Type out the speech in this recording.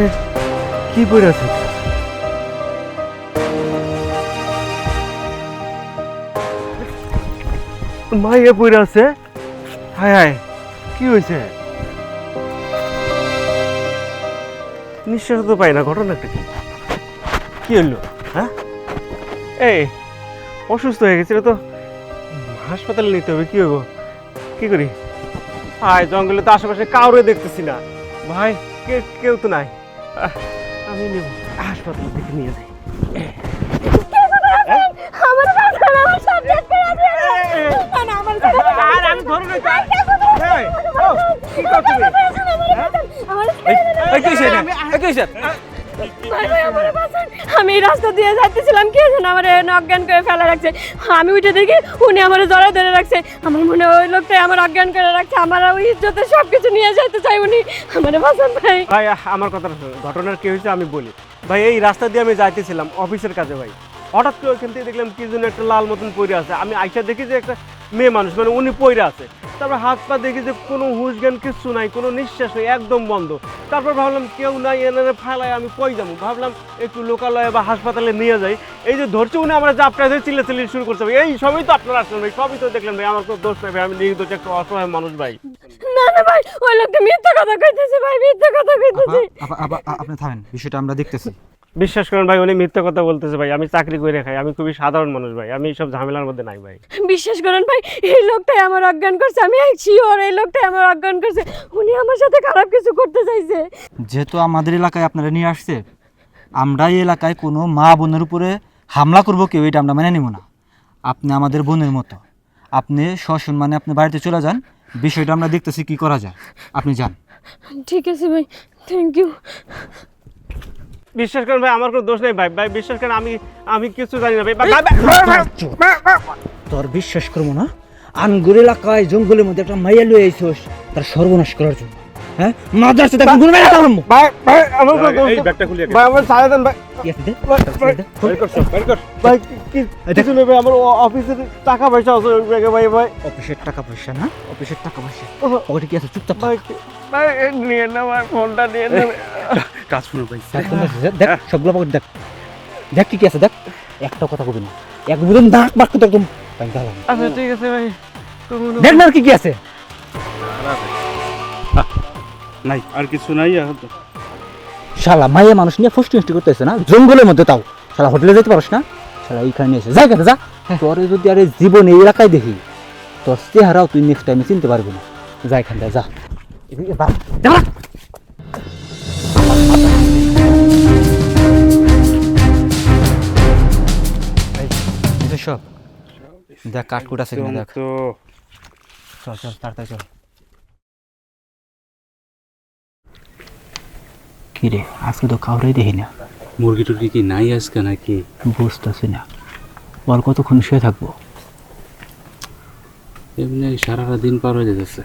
এখানে কি পড়ে আছে? মাইয়া পড়ে আছে? হায় হায়, কি হয়েছে নিঃশ্বাস তো পাই না ঘটনাটা কি? কি হলো হ্যাঁ? এই, অসুস্থ হয়ে গেছিল তো। হাসপাতালে নিতে হবে, কি হব কি করি? হায়, জঙ্গলে তো আশেপাশে কাউরে দেখতেছি না। ভাই কেউ তো নাই। আমি নেব হাসপাতাল থেকে নিয়ে যাই আমার আমি রাস্তা দিয়ে যাইতেছিলাম, কে যেন আমার অজ্ঞান করে ফেলা রাখছে। আমি উঠে দেখি উনি আমার জড়া ধরে রাখছে। আমার মনে ওই লোকটাই আমার অজ্ঞান করে রাখছে। আমার ওই ইজ্জতে সব কিছু নিয়ে যাইতে চাই উনি। আমার বাঁচান ভাই। ভাই, আমার কথা। ঘটনার কি হয়েছে আমি বলি। ভাই, এই রাস্তা দিয়ে আমি যাইতেছিলাম অফিসের কাজে ভাই। হঠাৎ করে ওইখান থেকে দেখলাম কি যেন একটা লাল মতন পইরে আছে। আমি আইসা দেখি যে একটা মেয়ে মানুষ মানে উনি পইরে আছে। তারপর হাত পা দেখি যে কোনো হুশ জ্ঞান কিচ্ছু নাই, কোনো নিঃশ্বাস নেই, একদম বন্ধ। তারপর ভাবলাম কেউ নাই এনে ফালায় আমি কই যাব? ভাবলাম একটু লোকালয়ে বা হাসপাতালে নিয়ে যাই। এই যে ধরছে উনি আমরা যে দিয়ে চিল্লা চিল্লি শুরু করছে হবে এই সবই তো আপনারা আসলেন ভাই সবই তো দেখলেন ভাই আমার তো দোষ নাই ভাই আমি নির্দোষ একটা অসহায় মানুষ ভাই। না না ভাই ওই লোকটা মিথ্যা কথা কইতেছে ভাই মিথ্যা কথা কইতেছে। আপা আপা আপনি থামেন বিষয়টা আমরা দেখতেছি। বিশ্বাস করেন ভাই উনি মিথ্যা কথা বলতেছে ভাই। আমি চাকরি করে খাই আমি খুবই সাধারণ মানুষ ভাই আমি সব ঝামেলার মধ্যে নাই ভাই। বিশ্বাস করেন ভাই এই লোকটাই আমার অজ্ঞান করছে আমি শিওর এই লোকটাই আমার অজ্ঞান করছে। উনি আমার সাথে খারাপ কিছু করতে চাইছে। যেহেতু আমাদের এলাকায় আপনারা নিয়ে আসছে আমরা এই এলাকায় কোনো মা বোনের উপরে হামলা করব কেউ এটা আমরা মেনে নিব না। আপনি আমাদের বোনের মতো। আপনি সসম্মানে আপনি বাড়িতে চলে যান বিষয়টা আমরা দেখতেছি কি করা যায়। আপনি যান। ঠিক আছে ভাই থ্যাংক ইউ বিশ্বাস করেন ভাই আমার কোনো দোষ নেই ভাই। ভাই বিশ্বাস করেন আমি আমি কিছু জানি না ভাই। তোর বিশ্বাস করব না? আনগুর এলাকায় জঙ্গলের মধ্যে একটা মাইয়া লয়ে আইসোস তার সর্বনাশ করার জন্য। হ্যাঁ? দেখুন গুণ মেরে তার ভাই, ভাই, আমার কোনো দোষ নেই। ভাই, আমার ছাড়া দেন ভাই। ভাই, ভাই, ভাই, ভাই, টাকা পয়সা আছে ওই ব্যাগে ভাই, ভাই। অফিসের টাকা পয়সা না? অফিসের টাকা পয়সা। পকেটে কি আছে? চুপচাপ ভাই, ভাই, নিয়ে না ভাই, ফোনটা নিয়ে না। দেখ, কোন আছে, দেখ সবগুলো পকেট দেখ। দেখ কি কি আছে দেখ। একটা কথা কবি না। একদম বাক্য তো একদম আচ্ছা ঠিক আছে ভাই। দেখ না আর কি কি আছে? নাই আর কিছু নাই এখন তো। শালা মাইয়া মানুষ নিয়ে ফষ্টি নষ্টি করতেছে না? জঙ্গলের মধ্যে তাও। শালা হোটেলে যেতে পারস না? শালা এইখানে এসে যাই কেন যা। তোরে যদি আরে জীবন এই এলাকায় দেখি তোর চেহারাও তুই নেক্সট টাইমে চিনতে পারবি না। যা সব দেখ কাঠকুট আছে কিনা দেখ। চল চল তাড়াতাড়ি চল। কি রে আজকে তো কাউরাই দেখি না মুরগি টুরগি কি নাই আজকে নাকি? বুঝতেছি না। বল কতক্ষণ শুয়ে থাকব? এমনি সারাটা দিন পার হয়ে যেতেছে।